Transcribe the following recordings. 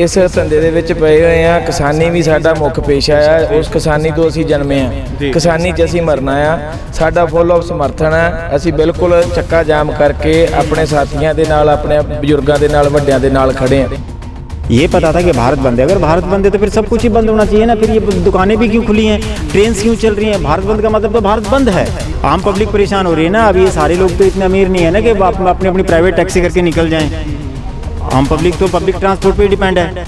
ਇਸ ਧੰਦੇ ਦੇ ਵਿੱਚ ਪਏ ਹੋਏ ਆ ਕਿਸਾਨੀ ਵੀ ਸਾਡਾ ਮੁੱਖ ਪੇਸ਼ਾ ਆ ਉਸ ਕਿਸਾਨੀ ਤੋਂ ਅਸੀਂ ਜਨਮੇ ਆ ਕਿਸਾਨੀ 'ਚ ਅਸੀਂ ਮਰਨਾ ਆ ਸਾਡਾ ਫੁੱਲ ਆਫ ਸਮਰਥਨ ਆ ਅਸੀਂ ਬਿਲਕੁਲ ਚੱਕਾ ਜਾਮ ਕਰਕੇ ਆਪਣੇ ਸਾਥੀਆਂ ਦੇ ਨਾਲ ਆਪਣੇ ਬਜ਼ੁਰਗਾਂ ਦੇ ਨਾਲ ਵੱਡਿਆਂ ਦੇ ਨਾਲ ਖੜੇ ਆ ये पता था कि भारत बंद है अगर भारत बंद है तो फिर सब कुछ ही बंद होना चाहिए ना फिर ये दुकानें भी क्यों खुली हैं ट्रेन क्यों चल रही हैं भारत बंद का मतलब तो भारत बंद है आम पब्लिक परेशान हो रही है ना अब ये सारे लोग तो इतने अमीर नहीं है ना कि आप अपनी अपनी प्राइवेट टैक्सी करके निकल जाएं ਆਮ ਪਬਲਿਕ ਤੋਂ ਪਬਲਿਕ ਟਰਾਂਸਪੋਰਟ 'ਤੇ ਡਿਪੈਂਡ ਹੈ।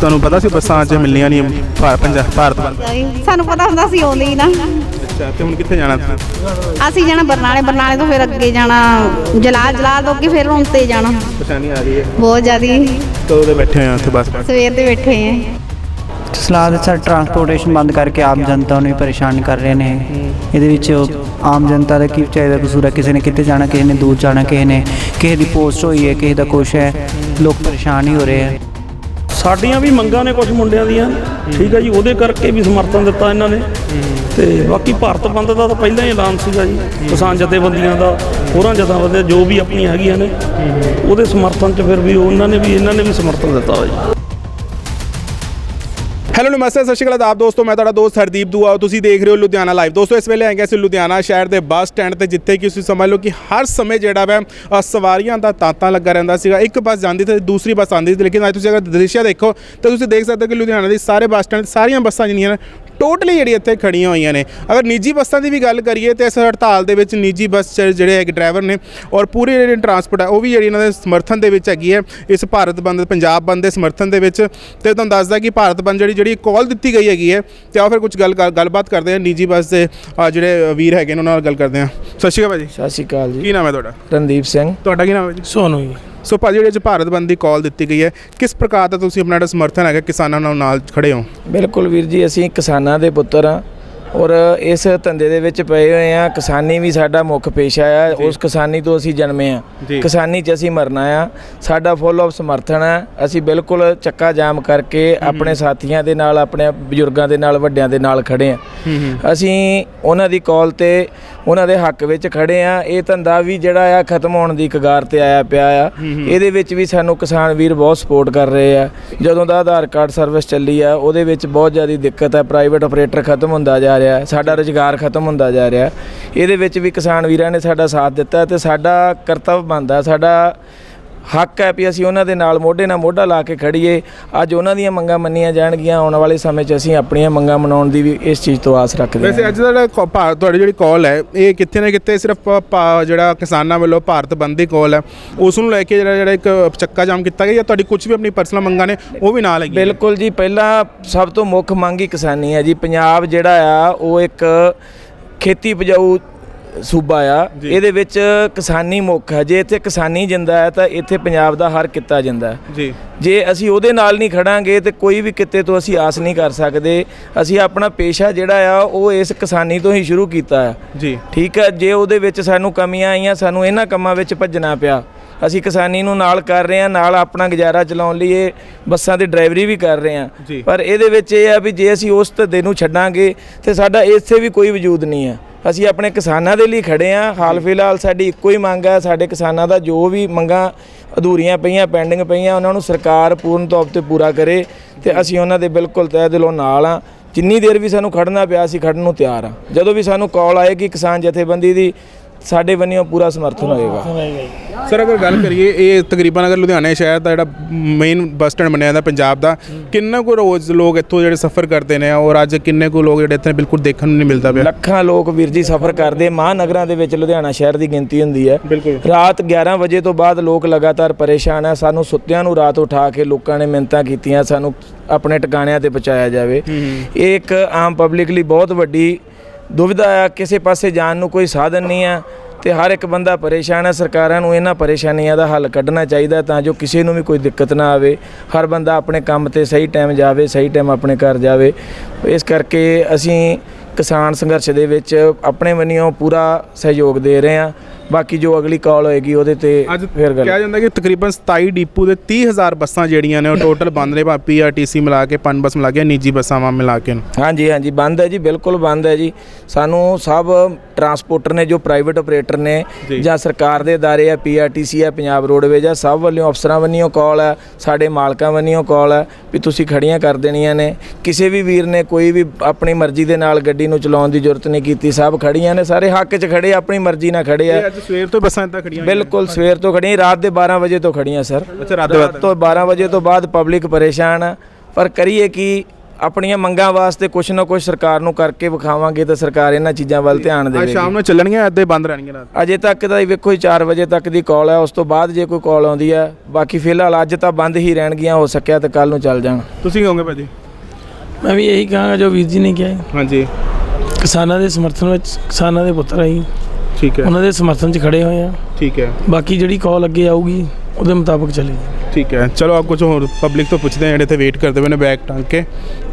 ਤੁਹਾਨੂੰ ਪਤਾ ਸੀ ਬੱਸਾਂ 'ਚ ਮਿਲਣੀਆਂ ਨਹੀਂ ਭਾ- ਪੰਜਾ- ਭਾਰਤ ਬੰਦ ਸਾਨੂੰ ਪਤਾ ਹੁੰਦਾ ਸੀ ਉਹ ਲਈ ਨਾ। ਅੱਛਾ ਤੇ ਹੁਣ ਕਿੱਥੇ ਜਾਣਾ ਤੁਸੀਂ? ਅਸੀਂ ਜਾਣਾ ਬਰਨਾਲੇ ਬਰਨਾਲੇ ਤੋਂ ਫਿਰ ਅੱਗੇ ਜਾਣਾ ਜਲਾਲ ਜਲਾਲ ਤੋਂ ਅੱਗੇ ਫਿਰ ਹੁਣ ਤੇ ਜਾਣਾ। ਪਰੇਸ਼ਾਨੀ ਆ ਰਹੀ ਹੈ। ਬਹੁਤ ਜ਼ਿਆਦੀ। ਕਦੋਂ ਦੇ ਬੈਠੇ ਹੋਏ ਆ ਬੱਸ ਪਰ ਸਵੇਰ ਦੇ ਬੈਠੇ ਆ। ਸਲਾਦ ਸਰ ਟਰਾਂਸਪੋਰਟੇਸ਼ਨ ਬੰਦ ਕਰਕੇ ਆਮ ਜਨਤਾ ਨੂੰ ਹੀ ਪਰੇਸ਼ਾਨ ਕਰ ਰਹੇ ਨੇ। ਇਹਦੇ ਵਿੱਚ ਆਮ ਜਨਤਾ ਦਾ ਕੀ ਚਾਹੀਦਾ ਕਸੂਰ ਕਿਸੇ ਨੇ ਕਿੱਥੇ ਜਾਣਾ ਕਿਸੇ ਨੇ ਦੂਰ ਜਾਣਾ ਕਿਸੇ ਨੇ ਕਿਸੇ ਦੀ ਪੋਸਟ ਹੋਈ ਹੈ ਕਿਸੇ ਦਾ ਕੁਛ ਹੈ। ਲੋਕ ਪਰੇਸ਼ਾਨ ਹੀ ਹੋ ਰਹੇ ਹੈ ਸਾਡੀਆਂ ਵੀ ਮੰਗਾਂ ਨੇ ਕੁਝ ਮੁੰਡਿਆਂ ਦੀਆਂ, ਠੀਕ ਹੈ ਜੀ, ਉਹਦੇ ਕਰਕੇ ਵੀ ਸਮਰਥਨ ਦਿੱਤਾ ਇਹਨਾਂ ਨੇ। ਤੇ ਬਾਕੀ ਭਾਰਤ ਬੰਦ ਦਾ ਤਾਂ ਪਹਿਲਾਂ ਹੀ ਐਲਾਨ ਸੀਗਾ ਜੀ, ਕਿਸਾਨ ਜਥੇਬੰਦੀਆਂ ਦਾ, ਹੋਰਾਂ ਜਥੇਬੰਦੀਆਂ, ਜੋ ਵੀ ਆਪਣੀਆਂ ਹੈਗੀਆਂ ਨੇ, ਉਹਦੇ ਸਮਰਥਨ 'ਚ ਫਿਰ ਵੀ ਉਹਨਾਂ ਨੇ ਵੀ, ਇਹਨਾਂ ਨੇ ਵੀ ਸਮਰਥਨ ਦਿੱਤਾ ਹੋਇਆ ਜੀ। ਹੈਲੋ ਨਮਸਤੇ, ਸਤਿ ਸ਼੍ਰੀ ਅਕਾਲ ਆਪ ਦੋਸਤੋ, ਮੈਂ ਤੁਹਾਡਾ ਦੋਸਤ ਹਰਦੀਪ ਦੂਆ ਤੁਸੀਂ ਦੇਖ ਰਹੇ ਹੋ ਲੁਧਿਆਣਾ ਲਾਈਵ ਦੋਸਤੋ, ਇਸ ਵੇਲੇ ਹੈਗੇ ਸੀ ਲੁਧਿਆਣਾ ਸ਼ਹਿਰ ਦੇ ਬੱਸ ਸਟੈਂਡ ਤੇ, ਜਿੱਥੇ ਕਿ ਤੁਸੀਂ ਸਮਝ ਲਓ ਕਿ ਹਰ ਸਮੇਂ ਜਿਹੜਾ ਵਾ ਸਵਾਰੀਆਂ ਦਾ ਤਾਂਤਾ ਲੱਗਾ ਰਹਿੰਦਾ ਸੀਗਾ। ਇੱਕ ਬੱਸ ਜਾਂਦੀ ਤੇ ਦੂਸਰੀ ਬੱਸ ਆਉਂਦੀ ਸੀ, ਲੇਕਿਨ ਅੱਜ ਤੁਸੀਂ ਅਗਰ ਦ੍ਰਿਸ਼ ਦੇਖੋ, ਤਾਂ ਤੁਸੀਂ ਦੇਖ ਸਕਦੇ ਹੋ ਕਿ ਲੁਧਿਆਣਾ ਦੇ ਸਾਰੇ ਬੱਸ ਸਟੈਂਡ, ਸਾਰੀਆਂ ਬੱਸਾਂ ਜਿਹੜੀਆਂ ਨੇ ਟੋਟਲੀ ਜਿਹੜੀ ਇੱਥੇ ਖੜੀਆਂ ਹੋਈਆਂ ਨੇ। ਅਗਰ ਨਿੱਜੀ ਬੱਸਾਂ ਦੀ ਵੀ ਗੱਲ ਕਰੀਏ ਤੇ ਇਸ ਹੜਤਾਲ ਦੇ ਵਿੱਚ ਨਿੱਜੀ ਬੱਸ ਜਿਹੜੇ ਹੈਗੇ ਡਰਾਈਵਰ ਨੇ ਔਰ ਪੂਰੇ ਜਿਹੜੇ ਟਰਾਂਸਪੋਰਟ ਹੈ ਉਹ ਵੀ ਜਿਹੜੀ ਇਹਨਾਂ ਦੇ ਸਮਰਥਨ ਦੇ ਵਿੱਚ ਹੈਗੀ ਹੈ। ਇਸ ਭਾਰਤ ਬੰਦ ਪੰਜਾਬ ਬੰਦ ਦੇ ਸਮਰਥਨ ਦੇ ਵਿੱਚ ਤੇ ਤੁਹਾਨੂੰ ਦੱਸਦਾ ਕਿ ਭਾਰਤ ਬੰਦ ਜਿਹੜੀ ਜਿਹੜੀ ਕਾਲ ਦਿੱਤੀ ਗਈ ਹੈਗੀ ਹੈ ਤੇ ਆਓ ਫਿਰ ਕੁਝ ਗੱਲ ਗੱਲ- ਗੱਲਬਾਤ ਕਰਦੇ ਹਾਂ ਨਿੱਜੀ ਬੱਸ ਦੇ ਜਿਹੜੇ ਵੀਰ ਹੈਗੇ ਨੇ ਉਹਨਾਂ ਨਾਲ ਗੱਲ ਕਰਦੇ ਹਾਂ। ਸਤਿ ਸ਼੍ਰੀ ਅਕਾਲ ਭਾਜੀ। ਸਤਿ ਸ਼੍ਰੀ ਅਕਾਲ ਜੀ। ਕੀ ਨਾਮ ਹੈ ਤੁਹਾਡਾ? ਰਣਦੀਪ ਸਿੰਘ। ਤੁਹਾਡਾ ਕੀ ਨਾਮ ਹੈ ਜੀ ਸੋਨੂ ਜੀ। ਸੋ ਭਾਜੀ ਜਿਹੜੇ ਅੱਜ ਭਾਰਤ ਬੰਦ ਦੀ ਕਾਲ ਦਿੱਤੀ ਗਈ ਹੈ ਕਿਸ ਪ੍ਰਕਾਰ ਦਾ ਤੁਸੀਂ ਆਪਣਾ ਜਿਹੜਾ ਸਮਰਥਨ ਹੈਗਾ ਕਿਸਾਨਾਂ ਨਾਲ ਨਾਲ ਖੜੇ ਹੋ? ਬਿਲਕੁਲ ਵੀਰ ਜੀ ਅਸੀਂ ਕਿਸਾਨਾਂ ਦੇ ਪੁੱਤਰ ਆ ਔਰ ਇਸ ਧੰਦੇ ਦੇ ਵਿੱਚ ਪਏ ਹੋਏ ਆ ਕਿਸਾਨੀ ਵੀ ਸਾਡਾ ਮੁੱਖ ਪੇਸ਼ਾ ਆ। ਉਸ ਕਿਸਾਨੀ ਤੋਂ ਅਸੀਂ ਜਨਮੇ ਆ। ਕਿਸਾਨੀ 'ਚ ਅਸੀਂ ਮਰਨਾ ਆ। ਸਾਡਾ ਫੁੱਲ ਆਫ ਸਮਰਥਨ ਆ ਅਸੀਂ ਬਿਲਕੁਲ ਚੱਕਾ ਜਾਮ ਕਰਕੇ ਆਪਣੇ ਸਾਥੀਆਂ ਦੇ ਨਾਲ ਆਪਣੇ ਬਜ਼ੁਰਗਾਂ ਦੇ ਨਾਲ ਵੱਡਿਆਂ ਦੇ ਨਾਲ ਖੜੇ ਆ ਅਸੀਂ ਉਹਨਾਂ ਦੀ ਕਾਲ ਤੇ ਉਹਨਾਂ ਦੇ ਹੱਕ ਵਿੱਚ ਖੜੇ ਆ। ਇਹ ਧੰਦਾ ਵੀ ਜਿਹੜਾ ਆ, ਖਤਮ ਹੋਣ ਦੀ ਕਗਾਰ ਤੇ ਆਇਆ ਪਿਆ ਆ। ਇਹਦੇ ਵਿੱਚ ਵੀ ਸਾਨੂੰ ਕਿਸਾਨ ਵੀਰ ਬਹੁਤ ਸਪੋਰਟ ਕਰ ਰਹੇ ਆ। ਜਦੋਂ ਦਾ ਆਧਾਰ ਕਾਰਡ ਸਰਵਿਸ ਚੱਲੀ ਆ, ਉਹਦੇ ਵਿੱਚ ਬਹੁਤ ਜ਼ਿਆਦਾ ਦਿੱਕਤ ਹੈ ਪ੍ਰਾਈਵੇਟ ਆਪਰੇਟਰ ਖਤਮ ਹੁੰਦਾ ਜਾ ਰਿਹਾ, ਸਾਡਾ ਰੁਜ਼ਗਾਰ ਖਤਮ ਹੁੰਦਾ ਜਾ ਰਿਹਾ। ਇਹਦੇ ਵਿੱਚ ਵੀ ਕਿਸਾਨ ਵੀਰਾਂ ਨੇ ਸਾਡਾ ਸਾਥ ਦਿੱਤਾ ਤੇ ਸਾਡਾ ਕਰਤੱਵ ਬਣਦਾ, ਸਾਡਾ ਹੱਕ ਹੈ ਵੀ ਅਸੀਂ ਉਹਨਾਂ ਦੇ ਨਾਲ ਮੋਢੇ ਨਾਲ ਮੋਢਾ ਲਾ ਕੇ ਖੜੀਏ ਅੱਜ ਉਹਨਾਂ ਦੀਆਂ ਮੰਗਾਂ ਮੰਨੀਆਂ ਜਾਣਗੀਆਂ। ਆਉਣ ਵਾਲੇ ਸਮੇਂ 'ਚ ਅਸੀਂ ਆਪਣੀਆਂ ਮੰਗਾਂ ਮਨਾਉਣ ਦੀ ਵੀ ਇਸ ਚੀਜ਼ ਤੋਂ ਆਸ ਰੱਖਦੇ ਵੈਸੇ ਹਾਂ। ਅੱਜ ਦਾ ਜਿਹੜਾ ਤੁਹਾਡੀ ਜਿਹੜੀ ਕਾਲ ਹੈ ਇਹ ਕਿੱਥੇ ਨਾ ਕਿਤੇ ਸਿਰਫ ਜਿਹੜਾ ਕਿਸਾਨਾਂ ਵੱਲੋਂ ਭਾਰਤ ਬੰਦ ਦੀ ਕਾਲ ਹੈ। ਉਸ ਨੂੰ ਲੈ ਕੇ ਜਿਹੜਾ ਜਿਹੜਾ ਇੱਕ ਚੱਕਾ ਜਾਮ ਕੀਤਾ ਗਿਆ ਜਾਂ ਤੁਹਾਡੀ ਕੁਝ ਵੀ ਆਪਣੀ ਪਰਸਨਲ ਮੰਗਾਂ ਨੇ ਉਹ ਵੀ ਨਾਲ ਹੈਗੀ ਬਿਲਕੁਲ ਜੀ। ਪਹਿਲਾਂ ਸਭ ਤੋਂ ਮੁੱਖ ਮੰਗ ਹੀ ਕਿਸਾਨੀ ਹੈ ਜੀ। ਪੰਜਾਬ ਜਿਹੜਾ ਆ ਉਹ ਇੱਕ ਖੇਤੀ ਉਪਜਾਊ ਸੂਬਾ ਆ ਇਹਦੇ ਵਿੱਚ ਕਿਸਾਨੀ ਮੁੱਖ ਹੈ ਜੇ ਇੱਥੇ ਕਿਸਾਨੀ ਜਿੰਦਾ ਹੈ ਤਾਂ ਇੱਥੇ ਪੰਜਾਬ ਦਾ ਹਰ ਕਿੱਤਾ ਜਿੰਦਾ ਜੀ। ਜੇ ਅਸੀਂ ਉਹਦੇ ਨਾਲ ਨਹੀਂ ਖੜਾਂਗੇ ਤੇ ਕੋਈ ਵੀ ਕਿੱਤੇ ਤੋਂ ਅਸੀਂ ਆਸ ਨਹੀਂ ਕਰ ਸਕਦੇ। ਅਸੀਂ ਆਪਣਾ ਪੇਸ਼ਾ ਜਿਹੜਾ ਆ ਉਹ ਇਸ ਕਿਸਾਨੀ ਤੋਂ ਹੀ ਸ਼ੁਰੂ ਕੀਤਾ ਹੈ। ਜੀ। ਠੀਕ ਹੈ ਜੇ ਉਹਦੇ ਵਿੱਚ ਸਾਨੂੰ ਕਮੀਆਂ ਆਈਆਂ ਸਾਨੂੰ ਇਹਨਾਂ ਕੰਮਾਂ ਵਿੱਚ ਭੱਜਣਾ ਪਿਆ ਅਸੀਂ ਕਿਸਾਨੀ ਨੂੰ ਨਾਲ ਕਰ ਰਹੇ ਹਾਂ ਨਾਲ ਆਪਣਾ ਗੁਜ਼ਾਰਾ ਚਲਾਉਣ ਲਈ ਇਹ ਬੱਸਾਂ ਦੀ ਡਰਾਈਵਰੀ ਵੀ ਕਰ ਰਹੇ। ਹਾਂ। ਪਰ ਇਹਦੇ ਵਿੱਚ ਇਹ ਆ ਵੀ ਜੇ ਅਸੀਂ ਉਸ ਧੱਦੇ ਨੂੰ ਛੱਡਾਂਗੇ ਤੇ ਸਾਡਾ ਇੱਥੇ ਵੀ ਕੋਈ ਵਜੂਦ ਨਹੀਂ ਹੈ। ਅਸੀਂ ਆਪਣੇ ਕਿਸਾਨਾਂ ਦੇ ਲਈ ਖੜੇ ਹਾਂ। ਹਾਲ ਫਿਲਹਾਲ ਸਾਡੀ ਇੱਕੋ ਹੀ ਮੰਗ ਹੈ ਸਾਡੇ ਕਿਸਾਨਾਂ ਦਾ ਜੋ ਵੀ ਮੰਗਾਂ ਅਧੂਰੀਆਂ ਪਈਆਂ ਪੈਂਡਿੰਗ ਪਈਆਂ ਉਹਨਾਂ ਨੂੰ ਸਰਕਾਰ ਪੂਰਨ ਤੌਰ ਤੇ ਪੂਰਾ ਕਰੇ ਤੇ ਅਸੀਂ ਉਹਨਾਂ ਦੇ ਬਿਲਕੁਲ ਤਹਿ ਦਿਲੋਂ ਨਾਲ ਆ ਜਿੰਨੀ ਦੇਰ ਵੀ ਸਾਨੂੰ ਖੜਨਾ ਪਿਆ ਅਸੀਂ ਖੜਨ ਨੂੰ ਤਿਆਰ ਆ ਜਦੋਂ ਵੀ ਸਾਨੂੰ ਕਾਲ ਆਏਗੀ ਕਿਸਾਨ ਜਥੇਬੰਦੀ ਦੀ ਸਾਡੇ ਵੱਲੋਂ ਪੂਰਾ ਸਮਰਥਨ ਹੋਏਗਾ। ਸਰ ਅਗਰ ਗੱਲ ਕਰੀਏ ਇਹ ਤਕਰੀਬਨ ਅਗਰ ਲੁਧਿਆਣਾ ਸ਼ਹਿਰ ਦਾ ਜਿਹੜਾ ਮੇਨ ਬੱਸ ਸਟੈਂਡ ਬਣਿਆ ਜਾਂਦਾ ਪੰਜਾਬ ਦਾ ਕਿੰਨਾ ਕੁ ਰੋਜ਼ ਲੋਕ ਇੱਥੋਂ ਜਿਹੜੇ ਸਫ਼ਰ ਕਰਦੇ ਨੇ ਔਰ ਅੱਜ ਕਿੰਨੇ ਕੁ ਲੋਕ ਜਿਹੜੇ ਇੱਥੇ ਬਿਲਕੁਲ ਦੇਖਣ ਨੂੰ ਨਹੀਂ ਮਿਲਦਾ ਪਿਆ? ਲੱਖਾਂ ਲੋਕ ਵੀਰ ਜੀ ਸਫ਼ਰ ਕਰਦੇ ਮਹਾਨਗਰਾਂ ਦੇ ਵਿੱਚ ਲੁਧਿਆਣਾ ਸ਼ਹਿਰ ਦੀ ਗਿਣਤੀ ਹੁੰਦੀ ਹੈ। ਰਾਤ 11 ਵਜੇ ਤੋਂ ਬਾਅਦ ਲੋਕ ਲਗਾਤਾਰ ਪਰੇਸ਼ਾਨ ਹੈ। ਸਾਨੂੰ ਸੁੱਤਿਆਂ ਨੂੰ ਰਾਤ ਉਠਾ ਕੇ ਲੋਕਾਂ ਨੇ ਮਿੰਨਤਾਂ ਕੀਤੀਆਂ ਸਾਨੂੰ ਆਪਣੇ ਟਿਕਾਣਿਆਂ ਤੇ ਪਹੁੰਚਾਇਆ ਜਾਵੇ। ਇਹ ਇੱਕ ਆਮ ਪਬਲਿਕ ਲਈ ਬਹੁਤ ਵੱਡੀ ਦੁਵਿਧਾ ਆ, ਕਿਸੇ ਪਾਸੇ ਜਾਣ ਨੂੰ ਕੋਈ ਸਾਧਨ ਨਹੀਂ ਆ ਤੇ ਹਰ ਇੱਕ ਬੰਦਾ ਪਰੇਸ਼ਾਨ ਹੈ ਸਰਕਾਰਾਂ ਨੂੰ ਇਹਨਾਂ ਪਰੇਸ਼ਾਨੀਆਂ ਦਾ ਹੱਲ ਕੱਢਣਾ ਚਾਹੀਦਾ ਤਾਂ ਜੋ ਕਿਸੇ ਨੂੰ ਵੀ ਕੋਈ ਦਿੱਕਤ ਨਾ ਆਵੇ। ਹਰ ਬੰਦਾ ਆਪਣੇ ਕੰਮ ਤੇ ਸਹੀ ਟਾਈਮ ਜਾਵੇ, ਸਹੀ ਟਾਈਮ ਆਪਣੇ ਘਰ ਜਾਵੇ। ਇਸ ਕਰਕੇ ਅਸੀਂ ਕਿਸਾਨ ਸੰਘਰਸ਼ ਦੇ ਵਿੱਚ ਆਪਣੇ ਵੱਲੋਂ ਪੂਰਾ ਸਹਿਯੋਗ ਦੇ ਰਹੇ ਹਾਂ। ਬਾਕੀ ਜੋ ਅਗਲੀ ਕਾਲ ਹੋਏਗੀ ਉਹਦੇ ਤੇ ਅੱਜ ਫਿਰ ਗੱਲ ਕਿਹਾ ਜਾਂਦਾ ਕਿ ਤਕਰੀਬਨ 27 ਡਿਪੂ ਦੇ 30000 ਬੱਸਾਂ ਜਿਹੜੀਆਂ ਨੇ ਉਹ ਟੋਟਲ ਬੰਦ ਨੇ ਪੀਆਰਟੀਸੀ ਮਿਲਾ ਕੇ ਪੰਜ ਬੱਸ ਮਿਲਾ ਕੇ ਨਿੱਜੀ ਬੱਸਾਂ ਵਾਂ ਮਿਲਾ ਕੇ ਹਾਂਜੀ ਹਾਂਜੀ ਬੰਦ ਹੈ ਜੀ ਬਿਲਕੁਲ ਬੰਦ ਹੈ ਜੀ ਸਾਨੂੰ ਸਭ ਟਰਾਂਸਪੋਰਟਰ ਨੇ ਜੋ ਪ੍ਰਾਈਵੇਟ ਆਪਰੇਟਰ ਨੇ ਜੀ। ਜਾਂ ਸਰਕਾਰ ਦੇ ادارے ਆ ਪੀਆਰਟੀਸੀ ਆ ਪੰਜਾਬ ਰੋਡਵੇਜ ਆ ਸਭ ਵੱਲੋਂ ਅਫਸਰਾਂ ਵੱਲੋਂ ਕਾਲ ਹੈ ਸਾਡੇ ਮਾਲਕਾਂ ਵੱਲੋਂ ਕਾਲ ਹੈ ਵੀ ਤੁਸੀਂ ਖੜੀਆਂ ਕਰ ਦੇਣੀਆਂ ਨੇ ਕਿਸੇ ਵੀ ਵੀਰ ਨੇ ਕੋਈ ਵੀ ਆਪਣੀ ਮਰਜ਼ੀ ਦੇ ਨਾਲ ਗੱਡੀ ਨੂੰ ਚਲਾਉਣ ਦੀ ਜ਼ਰੂਰਤ ਨਹੀਂ ਕੀਤੀ ਸਭ ਖੜੀਆਂ ਨੇ ਸਾਰੇ ਹੱਕ 'ਚ ਖੜੇ ਆਪਣੀ ਮਰਜ਼ੀ ਨਾਲ ਖੜੇ ਆ ਇਹ ਅੱਜ ਸਵੇਰ ਤੋਂ ਬੱਸਾਂ ਇੱਦਾਂ ਖੜੀਆਂ ਹੋਈਆਂ। ਬਿਲਕੁਲ ਸਵੇਰ ਤੋਂ ਖੜੀਆਂ ਰਾਤ ਦੇ 12 ਵਜੇ ਤੋਂ ਖੜੀਆਂ ਸਰ। ਅੱਛਾ ਰਾਤ ਦੇ ਤੋਂ 12 ਵਜੇ ਤੋਂ ਬਾਅਦ ਪਬਲਿਕ ਪਰੇਸ਼ਾਨ ਆ। ਪਰ ਕਰੀਏ ਕਿ ਆਪਣੀਆਂ ਮੰਗਾਂ ਵਾਸਤੇ ਕੁਛ ਨਾ ਕੁਛ ਸਰਕਾਰ ਨੂੰ ਕਰਕੇ ਵਿਖਾਵਾਂਗੇ ਤਾਂ ਸਰਕਾਰ ਇਹਨਾਂ ਚੀਜ਼ਾਂ ਵੱਲ ਧਿਆਨ ਅੱਜ ਦੇਵੇਗੀ। ਸ਼ਾਮ ਨੂੰ ਚੱਲਣਗੀਆਂ ਇੱਦਾਂ ਹੀ ਬੰਦ ਰਹਿਣਗੀਆਂ ਰਾਤ। ਅਜੇ ਤੱਕ ਤਾਂ ਵੇਖੋ ਜੀ 4 ਵਜੇ ਤੱਕ ਦੀ ਕਾਲ ਹੈ ਉਸ ਤੋਂ ਬਾਅਦ ਜੇ ਕੋਈ ਕਾਲ ਆਉਂਦੀ ਹੈ ਬਾਕੀ ਫਿਲਹਾਲ ਅੱਜ ਤਾਂ ਬੰਦ ਹੀ ਰਹਿਣਗੀਆਂ ਹੋ ਸਕਿਆ ਤਾਂ ਕੱਲ ਨੂੰ ਚੱਲ ਜਾਣ। ਤੁਸੀਂ ਕਹੋਗੇ ਭਾਜੀ? ਮੈਂ ਵੀ ਇਹੀ ਕਹਾਂਗਾ ਜੋ ਵੀਰ ਜੀ ਨੇ ਕਿਹਾ। ਹਾਂਜੀ। ਕਿਸਾਨਾਂ ਦੇ ਸਮਰਥਨ ਵਿੱਚ ਕਿਸਾਨਾਂ ਦੇ ਪੁੱਤਰ ਆਈ ਠੀਕ ਹੈ ਉਹਨਾਂ ਦੇ ਸਮਰਥਨ 'ਚ ਖੜੇ ਹੋਏ ਆ ਠੀਕ ਹੈ ਬਾਕੀ ਜਿਹੜੀ ਕਾਲ ਅੱਗੇ ਆਊਗੀ ਉਹਦੇ ਮੁਤਾਬਕ ਚੱਲੇਗੀ ठीक है चलो आप कुछ और पब्लिक तो पूछते हैं इतने वेट करते हुए ना बैग टांग के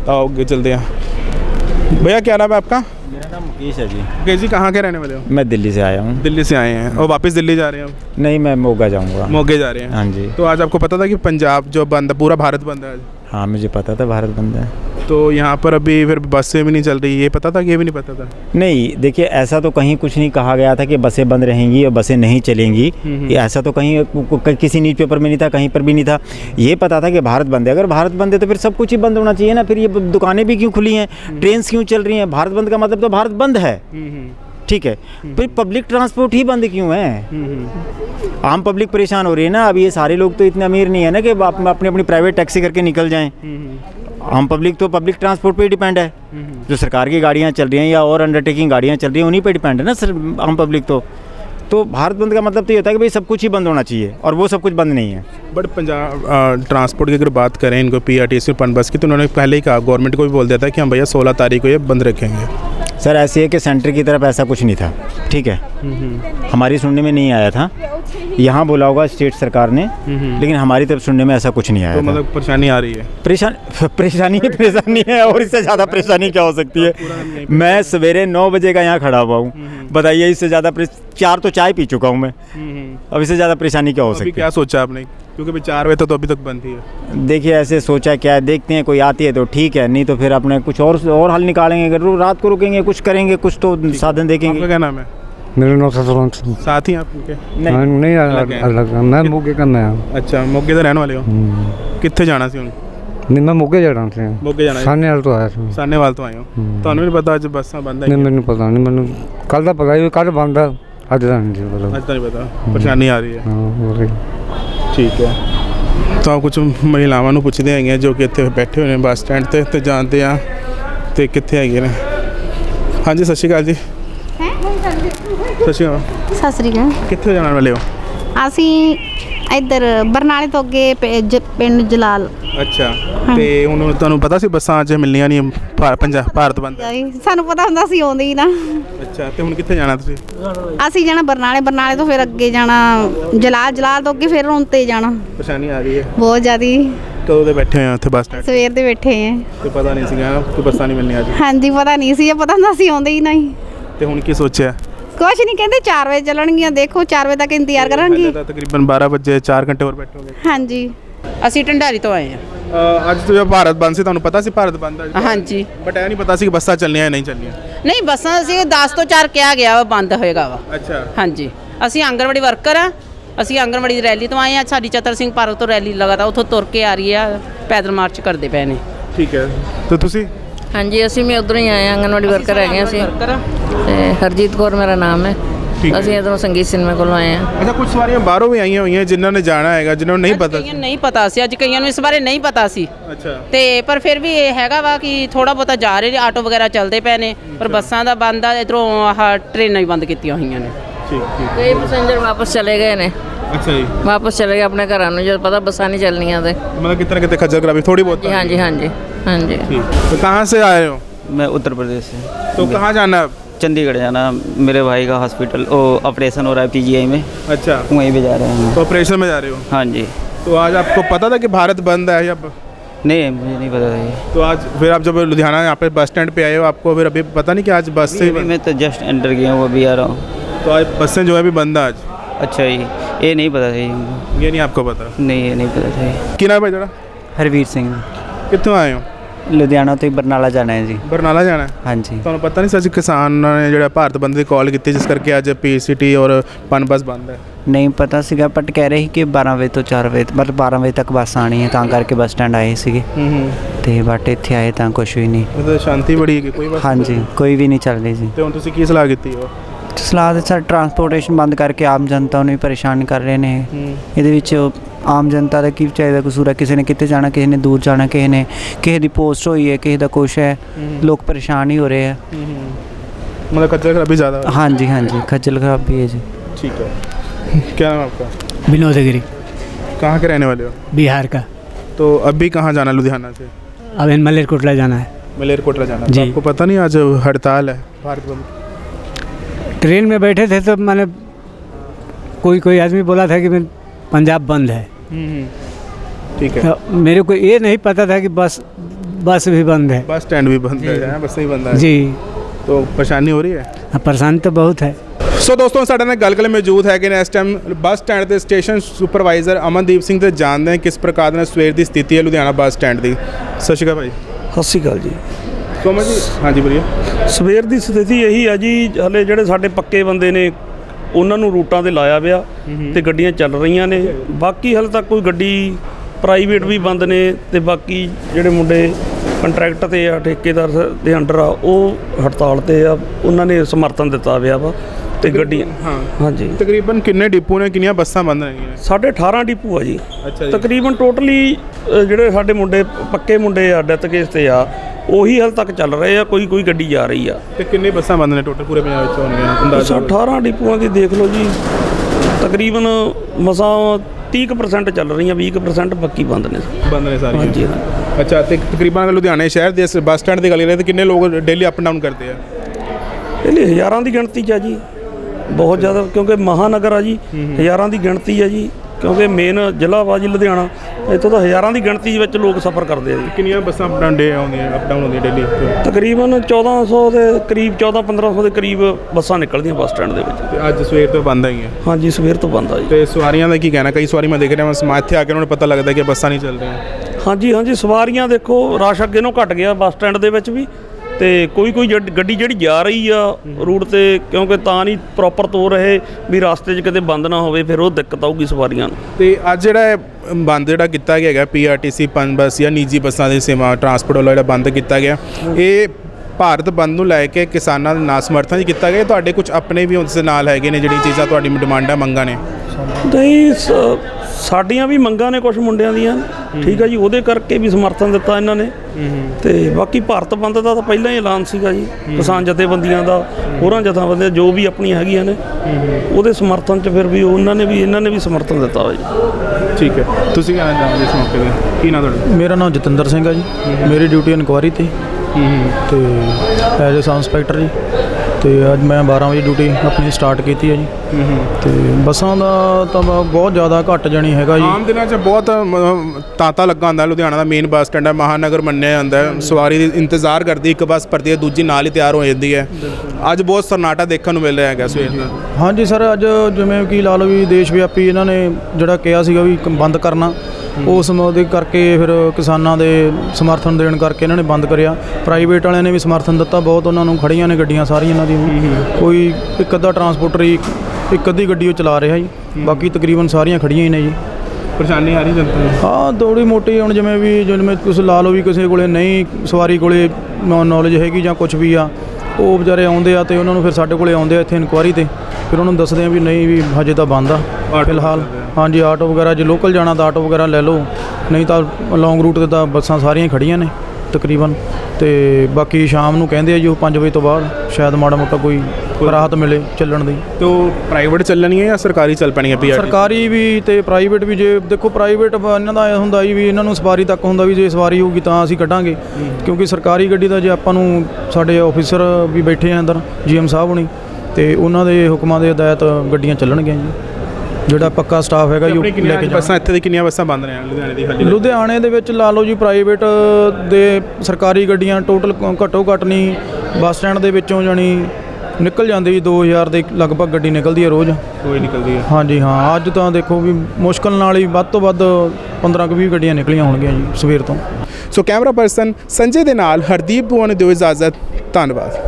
आओ आगे चलते हैं भैया क्या नाम है आपका मेरा नाम मुकेश है जी मुकेश जी कहाँ के रहने वाले हो मैं दिल्ली से आया हूँ दिल्ली से आए हैं और वापस दिल्ली जा रहे हो नहीं मैं मोगा जाऊँगा मोगे जा रहे हैं हाँ जी तो आज आपको पता था कि पंजाब जो बंद पूरा भारत बंद है आज हाँ मुझे पता था भारत बंद है तो यहाँ पर अभी फिर बसें भी नहीं चल रही ये पता था कि ये भी नहीं पता था? नहीं देखिए ऐसा तो कहीं कुछ नहीं कहा गया था कि बसें बंद रहेंगी और बसें नहीं चलेंगी। ये ऐसा तो कहीं किसी न्यूज़ पेपर में नहीं था कहीं पर भी नहीं था। ये पता था कि भारत बंद है। अगर भारत बंद है तो फिर सब कुछ ही बंद होना चाहिए ना फिर ये दुकानें भी क्यों खुली हैं? ट्रेन क्यों चल रही हैं? भारत बंद का मतलब तो भारत बंद है। ठीक है। फिर पब्लिक ट्रांसपोर्ट ही बंद क्यों है? आम पब्लिक परेशान हो रही है ना अब ये सारे लोग तो इतने अमीर नहीं है ना कि अपनी अपनी प्राइवेट टैक्सी करके निकल जाएँ। आम पब्लिक तो पब्लिक ट्रांसपोर्ट पे ही डिपेंड है। जो सरकार की गाड़ियाँ चल रही हैं या और अंडरटेकिंग गाड़ियाँ चल रही हैं उन्हीं पे डिपेंड है ना सर आम पब्लिक तो। तो भारत बंद का मतलब तो ये होता है कि भाई सब कुछ ही बंद होना चाहिए और वो सब कुछ बंद नहीं है। बट पंजाब ट्रांसपोर्ट की अगर बात करें इनको पी आर टी सी पन बस की तो उन्होंने पहले ही कहा गवर्नमेंट को भी बोल दिया था कि हम भैया सोलह तारीख को ये बंद रखेंगे। सर ऐसी है कि सेंटर की तरफ़ ऐसा कुछ नहीं था। ठीक है? हमारी सुनने में नहीं आया था। यहाँ बोला होगा स्टेट सरकार ने लेकिन हमारी तरफ़ सुनने में ऐसा कुछ नहीं आया तो मतलब परेशानी आ रही है। परेशान परेशानी ही परेशानी है और इससे ज़्यादा परेशानी क्या हो सकती है? मैं सवेरे नौ बजे का यहाँ खड़ा हुआ हूँ। बताइए इससे ज़्यादा चार तो चाय पी चुका हूँ मैं। अब इससे ज़्यादा परेशानी क्या हो सकती है? क्या सोचा आपने? क्योंकि अभी चार बजे तक तो अभी तक बंद थी देखिए ऐसे सोचा क्या है देखते हैं कोई आती है तो ठीक है नहीं तो फिर अपने कुछ और और हल निकालेंगे। अगर रात को रुकेंगे कुछ करेंगे कुछ तो साधन आपका देखेंगे क्या नाम है मेरा नाम सतवंत सिंह साथ ही आप उनके नहीं हाँ, नहीं अलग अलग है। अलग है। मैं मोगे का नया हूँ। ਅੱਛਾ ਮੋਗੇ ਦੇ ਰਹਿਣ ਵਾਲੇ ਹੋ ਕਿੱਥੇ ਜਾਣਾ ਸੀ ਹੁਣ नहीं मैं मोगे जा रहा था ਮੋਗੇ ਜਾਣਾ ਸੀ सामने वाल तो आया था ਸਾਨੇਵਾਲ ਤੋਂ ਆਏ ਹੋ ਤੁਹਾਨੂੰ ਨਹੀਂ ਪਤਾ ਅੱਜ ਬੱਸਾਂ ਬੰਦ नहीं ਹੈ मैंने पता नहीं मैंने कल का पता ही कल बंद है अज का नहीं जी पता ਅੱਜ ਤਾਂ ਨਹੀਂ ਪਤਾ ਪਰੇਸ਼ਾਨੀ ਆ ਰਹੀ ਹੈ हाँ हो रही ਠੀਕ ਹੈ ਤਾਂ ਕੁਝ ਮਹਿਲਾਵਾਂ ਨੂੰ ਪੁੱਛਦੇ ਹੈਗੇ ਆ ਜੋ ਕਿ ਇੱਥੇ ਬੈਠੇ ਹੋਏ ਨੇ ਬੱਸ ਸਟੈਂਡ ਤੇ ਤੇ ਜਾਣਦੇ ਆ ਤੇ ਕਿੱਥੇ ਹੈਗੇ ਨੇ ਹਾਂਜੀ ਸਤਿ ਸ਼੍ਰੀ ਅਕਾਲ ਜੀ। ਸਤਿ ਸ਼੍ਰੀ ਅਕਾਲ। ਸਤਿ ਸ੍ਰੀ ਅਕਾਲ। ਕਿੱਥੇ ਜਾਣ ਵਾਲੇ ਹੋ? ਅਸੀਂ ਇੱਧਰ ਬਰਨਾਲੇ ਤੋਂ ਅੱਗੇ ਪ- ਜ- ਪਿੰਡ ਜਲਾਲ। ਅੱਛਾ ਤੇ ਹੁਣ ਤੁਹਾਨੂੰ ਪਤਾ ਸੀ ਬੱਸਾਂ ਅੱਜ ਮਿਲਣੀਆਂ ਨਹੀਂ ਭਾ- ਪੰਜਾਬ ਭਾਰਤ ਬੰਦ। ਸਾਨੂੰ ਪਤਾ ਹੁੰਦਾ ਸੀ ਆਉਂਦੇ ਹੀ ਨਾ। ਅੱਛਾ ਤੇ ਹੁਣ ਕਿੱਥੇ ਜਾਣਾ ਤੁਸੀਂ? ਅਸੀਂ ਜਾਣਾ ਬਰਨਾਲੇ ਬਰਨਾਲੇ ਤੋਂ ਫਿਰ ਅੱਗੇ ਜਾਣਾ ਜਲਾਲ ਜਲਾਲ ਤੋਂ ਅੱਗੇ ਫਿਰ ਹੁਣ ਤੇ ਜਾਣਾ। ਪਰੇਸ਼ਾਨੀ ਆ ਰਹੀ ਹੈ। ਬਹੁਤ ਜ਼ਿਆਦੀ। ਕਦੋਂ ਦੇ ਬੈਠੇ ਹੋਏ ਆ ਉੱਥੇ ਬੱਸ ਸਟੈਂਡ ਸਵੇਰ ਦੇ ਬੈਠੇ ਆ। ਤੇ ਪਤਾ ਨਹੀਂ ਸੀਗਾ ਕਿ ਬੱਸਾਂ ਨਹੀਂ ਮਿਲਣੀਆਂ ਅੱਜ? ਹਾਂਜੀ ਪਤਾ ਨਹੀਂ ਸੀ ਪਤਾ ਹੁੰਦਾ ਸੀ ਆਉਂਦੇ ਹੀ ਨਹੀਂ। ਤੇ ਹੁਣ ਕੀ ਸੋਚਿਆ? ਕੁਛ ਨਹੀਂ ਕਹਿੰਦੇ 4 ਵਜੇ ਚੱਲਣਗੀਆਂ ਦੇਖੋ 4 ਵਜੇ ਤੱਕ ਇੰਤਜ਼ਾਰ ਕਰਾਂਗੇ ਤਾਂ ਤਕਰੀਬਨ 12 ਵਜੇ 4 ਘੰਟੇ ਹੋਰ ਬੈਠੋਗੇ। ਹਾਂਜੀ। ਅਸੀਂ ਢੰਡਾਰੀ ਤੋਂ ਆਏ ਹਾਂ। ਅੱਜ ਤੋਂ ਭਾਰਤ ਬੰਦ ਸੀ ਤੁਹਾਨੂੰ ਪਤਾ ਸੀ ਭਾਰਤ ਬੰਦ ਹੈ ਹਾਂਜੀ। ਬਟ ਇਹ ਨਹੀਂ ਪਤਾ ਸੀ ਕਿ ਬੱਸਾਂ ਚੱਲਣੀਆਂ ਜਾਂ ਨਹੀਂ ਚੱਲਣੀਆਂ। ਨਹੀਂ ਬੱਸਾਂ ਅਸੀਂ 10 ਤੋਂ 4 ਕਿਹਾ ਗਿਆ ਵਾ ਬੰਦ ਹੋਏਗਾ ਵਾ। ਅੱਛਾ। ਹਾਂਜੀ। ਅਸੀਂ ਆਂਗਣਵਾੜੀ ਵਰਕਰ ਆ ਅਸੀਂ ਆਂਗਣਵਾੜੀ ਦੀ ਰੈਲੀ ਤੋਂ ਆਏ ਆ ਸਾਡੀ ਚਤਰ ਸਿੰਘ ਪਾਰਕ ਤੋਂ ਰੈਲੀ ਲਗਾਤਾਰ ਉੱਥੋਂ ਤੁਰ ਕੇ ਆ ਰਹੀ ਆ। ਪੈਦਲ ਮਾਰਚ ਕਰਦੇ ਪਏ ਨੇ। ਠੀਕ ਹੈ। ਤੇ ਤੁਸੀਂ? ਹਾਂਜੀ ਅਸੀਂ ਵੀ ਉਧਰੋਂ ਹੀ ਆਏ ਹਾਂ। ਆਂਗਨਵਾੜੀ ਵਰਕਰ ਹੈਗੇ ਹਾਂ ਅਸੀਂ। ਵਰਕਰ ਆ ਤੇ ਹਰਜੀਤ ਕੌਰ ਮੇਰਾ ਨਾਮ ਹੈ। ਠੀਕ ਹੈ। ਅਸੀਂ ਇਧਰੋਂ ਸੰਗੀਤ ਸਿਨੇਮਾ ਕੋਲੋਂ ਆਏ ਹਾਂ। ਅੱਛਾ ਕੁਝ ਸਵਾਰੀਆਂ ਬਾਹਰੋਂ ਵੀ ਆਈਆਂ ਹੋਈਆਂ ਜਿਨ੍ਹਾਂ ਨੇ ਜਾਣਾ ਹੈਗਾ ਜਿਨ੍ਹਾਂ ਨੂੰ ਨਹੀਂ ਪਤਾ ਕਈਆਂ ਨੂੰ ਨਹੀਂ ਪਤਾ ਸੀ। ਅੱਜ ਕਈਆਂ ਨੂੰ ਇਸ ਬਾਰੇ ਨਹੀਂ ਪਤਾ ਸੀ। ਅੱਛਾ। ਤੇ ਪਰ ਫਿਰ ਵੀ ਇਹ ਹੈਗਾ ਵਾ ਕਿ ਥੋੜਾ ਬਹੁਤਾ ਜਾ ਰਹੇ ਨੇ। ਆਟੋ ਵਗੈਰਾ ਚੱਲਦੇ ਪਏ ਨੇ ਪਰ ਬੱਸਾਂ ਦਾ ਬੰਦ ਆ। ਇਧਰੋਂ ਆਹ ਟ੍ਰੇਨਾਂ ਵੀ ਬੰਦ ਕੀਤੀਆਂ ਹੋਈਆਂ ਨੇ। ਕਈ ਪੈਸੇਂਜਰ ਵਾਪਸ ਚਲੇ ਗਏ ਨੇ ਅੱਛਾ ਜੀ ਵਾਪਸ ਚਲੇ ਗਏ ਆਪਣੇ ਘਰਾਂ ਨੂੰ ਜਦ ਪਤਾ ਬੱਸਾਂ ਨਹੀਂ ਚੱਲਣੀਆਂ ਤੇ मतलब कितने कितने खज्जल करा थोड़ी बहुत ਜੀ ਹਾਂਜੀ ਹਾਂਜੀ ਹਾਂਜੀ ठीक तो कहाँ से आए हो मैं उत्तर प्रदेश से तो कहाँ जाना है अब? चंडीगढ़ जाना मेरे भाई का हॉस्पिटल ओ ऑपरेशन हो रहा है पीजीआई में अच्छा वहीं पे जा रहे हैं तो ऑपरेशन में जा रहे हो हाँ जी तो आज आपको पता था कि भारत बंद है या नहीं मुझे नहीं पता था ये तो आज फिर आप जब लुधियाना यहाँ पे बस स्टैंड पे आए हो आपको फिर अभी पता नहीं कि आज बस से अभी मैं तो जस्ट एंटर किया हूँ अभी आ रहा हूँ तो आज बसें जो है अभी बंद है आज अच्छा जी ये नहीं पता था जी हमको ये नहीं आपको पता नहीं ये नहीं पता था जी ਕੀ ਨਾਮ ਹੈ ਜਿਹੜਾ ਹਰਵੀਰ ਸਿੰਘ ਕਿੱਥੋਂ ਆਏ ਹੋ ਲੁਧਿਆਣਾ ਤੋਂ ਬਰਨਾਲਾ ਜਾਣਾ ਹੈ ਜੀ ਬਰਨਾਲਾ ਜਾਣਾ ਹੈ? ਹਾਂਜੀ ਤੁਹਾਨੂੰ ਪਤਾ ਨਹੀਂ ਸੀ ਅੱਜ ਕਿਸਾਨਾਂ ਨੇ ਜਿਹੜਾ ਭਾਰਤ ਬੰਦ ਦੀ ਕਾਲ ਕੀਤੀ ਜਿਸ ਕਰਕੇ ਅੱਜ ਪੀਸੀਟੀ ਔਰ ਪਨ ਬੱਸ ਬੰਦ ਹੈ ਨਹੀਂ ਪਤਾ ਸੀਗਾ ਬਟ ਕਹਿ ਰਹੇ ਸੀ ਕਿ 12 ਵਜੇ ਤੋਂ 4 ਵਜੇ ਮਤਲਬ 12 ਵਜੇ ਤੱਕ ਬੱਸ ਆਣੀ ਹੈ ਤਾਂ ਕਰਕੇ ਬੱਸ ਸਟੈਂਡ ਆਏ ਸੀਗੇ ਹੂੰ ਹੂੰ ਤੇ ਬਟ ਇੱਥੇ ਆਏ ਤਾਂ ਕੁਝ ਵੀ ਨਹੀਂ ਮਤਲਬ ਸ਼ਾਂਤੀ ਬੜੀ ਹੈ ਕੋਈ ਬੱਸ ਹਾਂਜੀ ਕੋਈ ਵੀ ਨਹੀਂ ਚੱਲ ਰਹੀ ਜੀ ਤੇ ਹੁਣ ਤੁਸੀਂ ਕੀ ਸਲਾਹ ਕੀਤੀ ਹੋ ਸਲਾਹ ਦੇ ਸਰ ਟਰਾਂਸਪੋਰਟੇਸ਼ਨ ਬੰਦ ਕਰਕੇ ਆਮ ਜਨਤਾ ਨੂੰ ਵੀ ਪਰੇਸ਼ਾਨ ਕਰ ਰਹੇ ਨੇ ਹੂੰ ਇਹਦੇ ਵਿੱਚ ਆਮ ਜਨਤਾ ਦਾ ਕੀ ਚਾਹੀਦਾ ਕਸੂਰ ਹੈ ਕਿਸੇ ਨੇ ਕਿੱਥੇ ਜਾਣਾ ਕਿਸੇ ਨੇ ਦੂਰ ਜਾਣਾ ਕਿਸੇ ਨੇ ਕਿਸੇ ਦੀ ਪੋਸਟ ਹੋਈ ਹੈ ਕਿਸੇ ਦਾ ਕੁਛ ਹੈ ਲੋਕ ਪਰੇਸ਼ਾਨ ਹੀ ਹੋ ਰਹੇ ਆ मतलब खच्चर खराबी ज़्यादा है। ਹਾਂਜੀ ਹਾਂਜੀ ਖੱਜਲ ਖਰਾਬੀ ਹੈ ਜੀ ठीक है क्या नाम है आपका विनोद गिरी कहाँ के रहने वाले हो बिहार का तो अभी कहाँ जाना लुधियाना से अब इन मलेरकोटला जाना है मलेरकोटला जाना तो जी। आपको पता नहीं आज हड़ताल है भारत बंद ट्रेन में बैठे थे तो मैंने कोई कोई आदमी बोला था कि मैं पंजाब बंद है ठीक है तो मेरे को ये नहीं पता था कि बस बस भी बंद है बस स्टैंड भी बंद है बस ही बंद है जी तो परेशानी हो रही है हाँ, परेशानी तो बहुत है ਸੋ ਦੋਸਤੋ ਸਾਡੇ ਨਾਲ ਗੱਲ ਕਰਨ ਮੌਜੂਦ ਹੈਗੇ ਨੇ ਇਸ ਟਾਈਮ ਬੱਸ ਸਟੈਂਡ ਦੇ ਸਟੇਸ਼ਨ ਸੁਪਰਵਾਈਜ਼ਰ ਅਮਨਦੀਪ ਸਿੰਘ ਤੇ ਜਾਣਦੇ ਹਾਂ ਕਿਸ ਪ੍ਰਕਾਰ ਨਾਲ ਸਵੇਰ ਦੀ ਸਥਿਤੀ ਹੈ ਲੁਧਿਆਣਾ ਬੱਸ ਸਟੈਂਡ ਦੀ ਸਤਿ ਸ਼੍ਰੀ ਅਕਾਲ ਭਾਈ ਸਤਿ ਸ਼੍ਰੀ ਅਕਾਲ ਜੀ ਸੋਮਾ ਜੀ ਹਾਂਜੀ ਬੋਲੀਏ। ਸਵੇਰ ਦੀ ਸਥਿਤੀ ਇਹੀ ਆ ਜੀ ਹਲੇ ਜਿਹੜੇ ਸਾਡੇ ਪੱਕੇ ਬੰਦੇ ਨੇ ਉਹਨਾਂ ਨੂੰ ਰੂਟਾਂ ਤੇ ਲਾਇਆ ਪਿਆ ਤੇ ਗੱਡੀਆਂ ਚੱਲ ਰਹੀਆਂ ਨੇ। ਬਾਕੀ ਹਲੇ ਤੱਕ ਕੋਈ ਗੱਡੀ ਪ੍ਰਾਈਵੇਟ ਵੀ ਬੰਦ ਨੇ ਤੇ ਬਾਕੀ ਜਿਹੜੇ ਮੁੰਡੇ ਕੰਟਰੈਕਟ ਤੇ ਆ ਠੇਕੇਦਾਰ ਦੇ ਅੰਡਰ ਆ ਉਹ ਹੜਤਾਲ ਤੇ ਆ। ਉਹਨਾਂ ਨੇ ਸਮਰਥਨ ਦਿੱਤਾ ਪਿਆ ਵਾ। ਤੇ ਗੱਡੀਆਂ। ਹਾਂ। ਹਾਂਜੀ। ਤਕਰੀਬਨ ਕਿੰਨੇ ਡਿਪੂ ਨੇ? ਕਿੰਨੀਆਂ ਬੱਸਾਂ ਬੰਦ ਹੈਗੀਆਂ ਸਾਡੇ 18 ਡਿਪੂ ਆ ਜੀ। ਅੱਛਾ ਜੀ। ਤਕਰੀਬਨ ਟੋਟਲੀ ਜਿਹੜੇ ਸਾਡੇ ਮੁੰਡੇ ਪੱਕੇ ਮੁੰਡੇ ਆ ਡੈਥ ਕੇਸ ਤੇ ਆ ਉਹੀ ਹਾਲ ਤੱਕ ਚੱਲ ਰਹੇ ਆ ਕੋਈ ਕੋਈ ਗੱਡੀ ਜਾ ਰਹੀ ਆ। ਤੇ ਕਿੰਨੇ ਬੱਸਾਂ ਬੰਦ ਨੇ ਟੋਟਲ ਪੂਰੇ ਪੰਜਾਬ ਵਿੱਚ ਹੋਣਗੀਆਂ? ਅੰਦਾਜ਼ਾ 18 ਡਿਪੂਆਂ ਦੀ ਦੇਖ ਲਓ ਜੀ। ਤਕਰੀਬਨ ਮਸਾਂ 30% ਚੱਲ ਰਹੀਆਂ 20% ਬਾਕੀ ਬੰਦ ਨੇ। ਬੰਦ ਨੇ ਸਾਰੀਆਂ। ਹਾਂਜੀ ਹਾਂ। ਅੱਛਾ ਤੇ ਤਕਰੀਬਨ ਲੁਧਿਆਣੇ ਸ਼ਹਿਰ ਦੇ ਬੱਸ ਸਟੈਂਡ ਦੀ ਗੱਲ ਕਰੀਏ ਤਾਂ ਕਿੰਨੇ ਲੋਕ ਡੇਲੀ ਅਪ ਡਾਊਨ ਕਰਦੇ ਆ? ਇਹਨੇ ਹਜ਼ਾਰਾਂ ਦੀ ਗਿਣਤੀ 'ਚ ਆ ਜੀ। ਬਹੁਤ ਜ਼ਿਆਦਾ ਕਿਉਂਕਿ ਮਹਾਨਗਰ ਆ ਜੀ ਹਜ਼ਾਰਾਂ ਦੀ ਗਿਣਤੀ ਆ ਜੀ ਕਿਉਂਕਿ ਮੇਨ ਜ਼ਿਲ੍ਹਾ ਵਾ ਜੀ ਲੁਧਿਆਣਾ ਇੱਥੋਂ ਤਾਂ ਹਜ਼ਾਰਾਂ ਦੀ ਗਿਣਤੀ ਵਿੱਚ ਲੋਕ ਸਫ਼ਰ ਕਰਦੇ ਆ ਜੀ। ਕਿੰਨੀਆਂ ਬੱਸਾਂ ਅਪ ਡਾਊਨ ਡੇ ਆਉਂਦੀਆਂ ਅਪ ਡਾਊਨ ਹੁੰਦੀਆਂ ਡੇਲੀ ਤਕਰੀਬਨ 1400 ਦੇ ਕਰੀਬ 14 1500 ਦੇ ਕਰੀਬ ਬੱਸਾਂ ਨਿਕਲਦੀਆਂ ਬੱਸ ਸਟੈਂਡ ਦੇ ਵਿੱਚ। ਤੇ ਅੱਜ ਸਵੇਰ ਤੋਂ ਬੰਦ ਹੈਗੀਆਂ ਹਾਂਜੀ ਸਵੇਰ ਤੋਂ ਬੰਦ ਆ ਜੀ। ਤੇ ਸਵਾਰੀਆਂ ਦਾ ਕੀ ਕਹਿਣਾ? ਕਈ ਸਵਾਰੀ ਮੈਂ ਦੇਖ ਰਿਹਾ ਮੈਂ ਇੱਥੇ ਆ ਕੇ ਉਹਨਾਂ ਨੂੰ ਪਤਾ ਲੱਗਦਾ ਕਿ ਬੱਸਾਂ ਨਹੀਂ ਚੱਲ ਰਹੀਆਂ। ਹਾਂਜੀ ਹਾਂਜੀ ਸਵਾਰੀਆਂ ਦੇਖੋ ਰਸ਼ ਅੱਗੇ ਨੂੰ ਘਟ ਗਿਆ ਬੱਸ ਸਟੈਂਡ ਦੇ ਵਿੱਚ ਵੀ। ਤੇ ਕੋਈ ਕੋਈ ਗੱਡੀ ਜਿਹੜੀ ਜਾ ਰਹੀ ਆ ਰੂਟ ਤੇ ਕਿਉਂਕਿ ਤਾਂ ਨਹੀਂ ਪ੍ਰੋਪਰ ਤੋਰ ਰਹੇ ਵੀ ਰਸਤੇ 'ਚ ਕਿਤੇ ਬੰਦ ਨਾ ਹੋਵੇ ਫਿਰ ਉਹ ਦਿੱਕਤ ਆਊਗੀ ਸਵਾਰੀਆਂ ਨੂੰ। ਤੇ ਅੱਜ ਜਿਹੜਾ ਬੰਦ ਜਿਹੜਾ ਕੀਤਾ ਗਿਆ ਹੈਗਾ ਪੀਆਰਟੀਸੀ ਪਨ ਬੱਸ ਜਾਂ ਨਿੱਜੀ ਬੱਸਾਂ ਦੀ ਸੇਵਾ ਟਰਾਂਸਪੋਰਟ ਵੱਲੋਂ ਜਿਹੜਾ ਬੰਦ ਕੀਤਾ ਗਿਆ ਇਹ ਭਾਰਤ ਬੰਦ ਨੂੰ ਲੈ ਕੇ ਕਿਸਾਨਾਂ ਦੇ ਨਾਲ ਸਮਰਥਨ ਕੀਤਾ ਗਿਆ? ਤੁਹਾਡੇ ਕੁਝ ਆਪਣੇ ਵੀ ਉਸ ਨਾਲ ਹੈਗੇ ਨੇ ਜਿਹੜੀ ਚੀਜ਼ਾਂ ਤੁਹਾਡੀ ਡਿਮਾਂਡਾਂ ਮੰਗਾਂ ਨੇ? ਨਹੀਂ ਸਾਡੀਆਂ ਵੀ ਮੰਗਾਂ ਨੇ ਕੁਝ ਮੁੰਡਿਆਂ ਦੀਆਂ। ਠੀਕ ਆ ਜੀ ਉਹਦੇ ਕਰਕੇ ਵੀ ਸਮਰਥਨ ਦਿੱਤਾ ਇਹਨਾਂ ਨੇ। ਤੇ ਬਾਕੀ ਭਾਰਤ ਬੰਦ ਦਾ ਤਾਂ ਪਹਿਲਾਂ ਹੀ ਐਲਾਨ ਸੀਗਾ ਜੀ। ਕਿਸਾਨ ਜਥੇਬੰਦੀਆਂ ਦਾ ਹੋਰਾਂ ਜਥੇਬੰਦੀਆਂ ਜੋ ਵੀ ਆਪਣੀਆਂ ਹੈਗੀਆਂ ਨੇ ਉਹਦੇ ਸਮਰਥਨ 'ਚ ਫਿਰ ਵੀ ਉਹਨਾਂ ਨੇ ਵੀ ਇਹਨਾਂ ਨੇ ਵੀ ਸਮਰਥਨ ਦਿੱਤਾ ਹੋਇਆ ਜੀ। ਠੀਕ ਹੈ। ਤੁਸੀਂ ਕਹਿਣਾ ਚਾਹੁੰਦੇ ਇਸ ਮੌਕੇ ਤੇ? ਕੀ ਨਾ ਤੁਹਾਡਾ? ਮੇਰਾ ਨਾਮ ਜਤਿੰਦਰ ਸਿੰਘ ਹੈ ਜੀ। ਮੇਰੀ ਡਿਊਟੀ ਇਨਕੁਆਰੀ ਤੇ। ਤੇ ਐਜ਼ ਅ ਸਬ ਇੰਸਪੈਕਟਰ ਜੀ। ਤੇ ਅੱਜ ਮੈਂ 12 ਵਜੇ ਡਿਊਟੀ ਆਪਣੀ ਸਟਾਰਟ ਕੀਤੀ ਹੈ ਜੀ। ਤੇ ਬੱਸਾਂ ਦਾ ਤਾਂ ਬਹੁਤ ਜ਼ਿਆਦਾ ਘੱਟ ਜਾਣੀ ਹੈਗਾ ਜੀ। ਆਮ ਦਿਨਾਂ 'ਚ ਬਹੁਤ ਤਾਂਤਾ ਲੱਗਾ ਹੁੰਦਾ ਲੁਧਿਆਣਾ ਦਾ ਮੇਨ ਬੱਸ ਸਟੈਂਡ ਹੈ ਮਹਾਨਗਰ ਮੰਨਿਆ ਜਾਂਦਾ ਹੈ। ਸਵਾਰੀ ਦੀ ਇੰਤਜ਼ਾਰ ਕਰਦੀ ਇੱਕ ਬੱਸ ਭਰਦੀ ਹੈ ਦੂਜੀ ਨਾਲ ਹੀ ਤਿਆਰ ਹੋ ਜਾਂਦੀ ਹੈ। ਅੱਜ ਬਹੁਤ ਸਰਨਾਟਾ ਦੇਖਣ ਨੂੰ ਮਿਲ ਰਿਹਾ ਹੈਗਾ ਸਵੇਰ ਦਾ। ਹਾਂਜੀ ਸਰ ਅੱਜ ਜਿਵੇਂ ਕਿ ਲਾ ਲਓ ਵੀ ਦੇਸ਼ ਵਿਆਪੀ ਇਹਨਾਂ ਨੇ ਜਿਹੜਾ ਕਿਹਾ ਸੀਗਾ ਵੀ ਬੰਦ ਕਰਨਾ। ਉਸ ਉਹਦੇ ਕਰਕੇ ਫਿਰ ਕਿਸਾਨਾਂ ਦੇ ਸਮਰਥਨ ਦੇਣ ਕਰਕੇ ਇਹਨਾਂ ਨੇ ਬੰਦ ਕਰਿਆ। ਪ੍ਰਾਈਵੇਟ ਵਾਲਿਆਂ ਨੇ ਵੀ ਸਮਰਥਨ ਦਿੱਤਾ ਬਹੁਤ ਉਹਨਾਂ ਨੂੰ ਖੜੀਆਂ ਨੇ ਗੱਡੀਆਂ ਸਾਰੀਆਂ ਇਹਨਾਂ ਦੀਆਂ। ਕੋਈ ਇੱਕ ਅੱਧਾ ਟਰਾਂਸਪੋਰਟਰ ਹੀ ਇੱਕ ਅੱਧੀ ਗੱਡੀ ਉਹ ਚਲਾ ਰਿਹਾ ਜੀ। ਬਾਕੀ ਤਕਰੀਬਨ ਸਾਰੀਆਂ ਖੜੀਆਂ ਹੀ ਨੇ ਜੀ। ਪਰੇਸ਼ਾਨੀ ਆ ਰਹੀ ਜਨਤਾ ਨੂੰ? ਹਾਂ ਥੋੜੀ ਮੋਟੀ ਹੁਣ ਜਿਵੇਂ ਵੀ ਜਿਵੇਂ ਤੁਸੀਂ ਲਾ ਲਓ ਵੀ ਕਿਸੇ ਕੋਲੇ ਨਹੀਂ ਸਵਾਰੀ ਕੋਲੇ ਨੌਲੇਜ ਹੈਗੀ ਜਾਂ ਕੁਝ ਵੀ ਆ ਉਹ ਵਿਚਾਰੇ ਆਉਂਦੇ ਆ ਤੇ ਉਹਨਾਂ ਨੂੰ ਫਿਰ ਸਾਡੇ ਕੋਲੇ ਆਉਂਦੇ ਆ ਇੱਥੇ ਇਨਕੁਆਰੀ ਤੇ। ਫਿਰ ਉਹਨਾਂ ਨੂੰ ਦੱਸਦੇ ਆ ਵੀ ਨਹੀਂ ਵੀ ਹਜੇ ਤਾਂ ਬੰਦ ਆ ਫਿਲਹਾਲ। ਹਾਂਜੀ ਆਟੋ ਵਗੈਰਾ ਜੇ ਲੋਕਲ ਜਾਣਾ ਤਾਂ ਆਟੋ ਵਗੈਰਾ ਲੈ ਲਓ। ਨਹੀਂ ਤਾਂ ਲੌਂਗ ਰੂਟ ਤੇ ਤਾਂ ਬੱਸਾਂ ਸਾਰੀਆਂ ਹੀ ਖੜੀਆਂ ਨੇ ਤਕਰੀਬਨ। ਤੇ ਬਾਕੀ ਸ਼ਾਮ ਨੂੰ ਕਹਿੰਦੇ ਆ ਜੀ ਉਹ 5 ਵਜੇ ਤੋਂ ਬਾਅਦ ਸ਼ਾਇਦ ਮਾੜਾ ਮੋਟਾ ਕੋਈ ਰਾਹਤ ਮਿਲੇ ਚੱਲਣ ਦੀ। ਤੇ ਉਹ ਪ੍ਰਾਈਵੇਟ ਚੱਲਣਗੀਆਂ ਜਾਂ ਸਰਕਾਰੀ ਚੱਲ ਪੈਣਗੀਆਂ ਪੀਆਰਟੀ ਸਰਕਾਰੀ ਵੀ ਤੇ ਪ੍ਰਾਈਵੇਟ ਵੀ ਜੇ ਦੇਖੋ ਪ੍ਰਾਈਵੇਟ ਇਹਨਾਂ ਦਾ ਇਹ ਹੁੰਦਾ ਜੀ ਵੀ ਇਹਨਾਂ ਨੂੰ ਸਵਾਰੀ ਤੱਕ ਹੁੰਦਾ ਵੀ ਜੇ ਸਵਾਰੀ ਹੋਊਗੀ ਤਾਂ ਅਸੀਂ ਕੱਢਾਂਗੇ। ਕਿਉਂਕਿ ਸਰਕਾਰੀ ਗੱਡੀ ਦਾ ਜੇ ਆਪਾਂ ਨੂੰ ਸਾਡੇ ਆਫੀਸਰ ਵੀ ਬੈਠੇ ਆ ਅੰਦਰ ਜੀਐਮ ਸਾਹਿਬ ਹੁਣੀ ਤੇ ਉਹਨਾਂ ਦੇ ਹੁਕਮਾਂ ਦੇ ਹਦਾਇਤ ਗੱਡੀਆਂ ਚੱਲਣਗੀਆਂ ਜੀ। ਜਿਹੜਾ ਪੱਕਾ ਸਟਾਫ ਹੈਗਾ ਆਪਣੇ ਲੈ ਕੇ ਬੱਸਾਂ ਇੱਥੇ ਦੀ ਕਿੰਨੀਆਂ ਬੱਸਾਂ ਬੰਦ ਨੇ ਲੁਧਿਆਣੇ ਦੀ ਖਾਲੀ ਲੁਧਿਆਣੇ ਦੇ ਵਿੱਚ ਲਾ ਲਓ ਜੀ ਪ੍ਰਾਈਵੇਟ ਦੇ ਸਰਕਾਰੀ ਗੱਡੀਆਂ ਟੋਟਲ ਘੱਟੋ ਘੱਟ ਨਹੀਂ ਬੱਸ ਸਟੈਂਡ ਦੇ ਵਿੱਚੋਂ ਜਾਣੀ ਨਿਕਲ ਜਾਂਦੀ ਜੀ 2000 ਦੇ ਲਗਭਗ ਗੱਡੀ ਨਿਕਲਦੀ ਹੈ ਰੋਜ਼। ਕੋਈ ਨਿਕਲਦੀ ਹੈ। ਹਾਂਜੀ ਹਾਂ ਅੱਜ ਤਾਂ ਦੇਖੋ ਵੀ ਮੁਸ਼ਕਲ ਨਾਲ ਹੀ ਵੱਧ ਤੋਂ ਵੱਧ 15 ਕੁ 20 ਗੱਡੀਆਂ ਨਿਕਲੀਆਂ ਹੋਣਗੀਆਂ ਜੀ ਸਵੇਰ ਤੋਂ। ਸੋ ਕੈਮਰਾ ਪਰਸਨ ਸੰਜੇ ਦੇ ਨਾਲ ਹਰਦੀਪ ਬੂਆ ਨੂੰ ਦਿਓ ਇਜਾਜ਼ਤ। ਧੰਨਵਾਦ।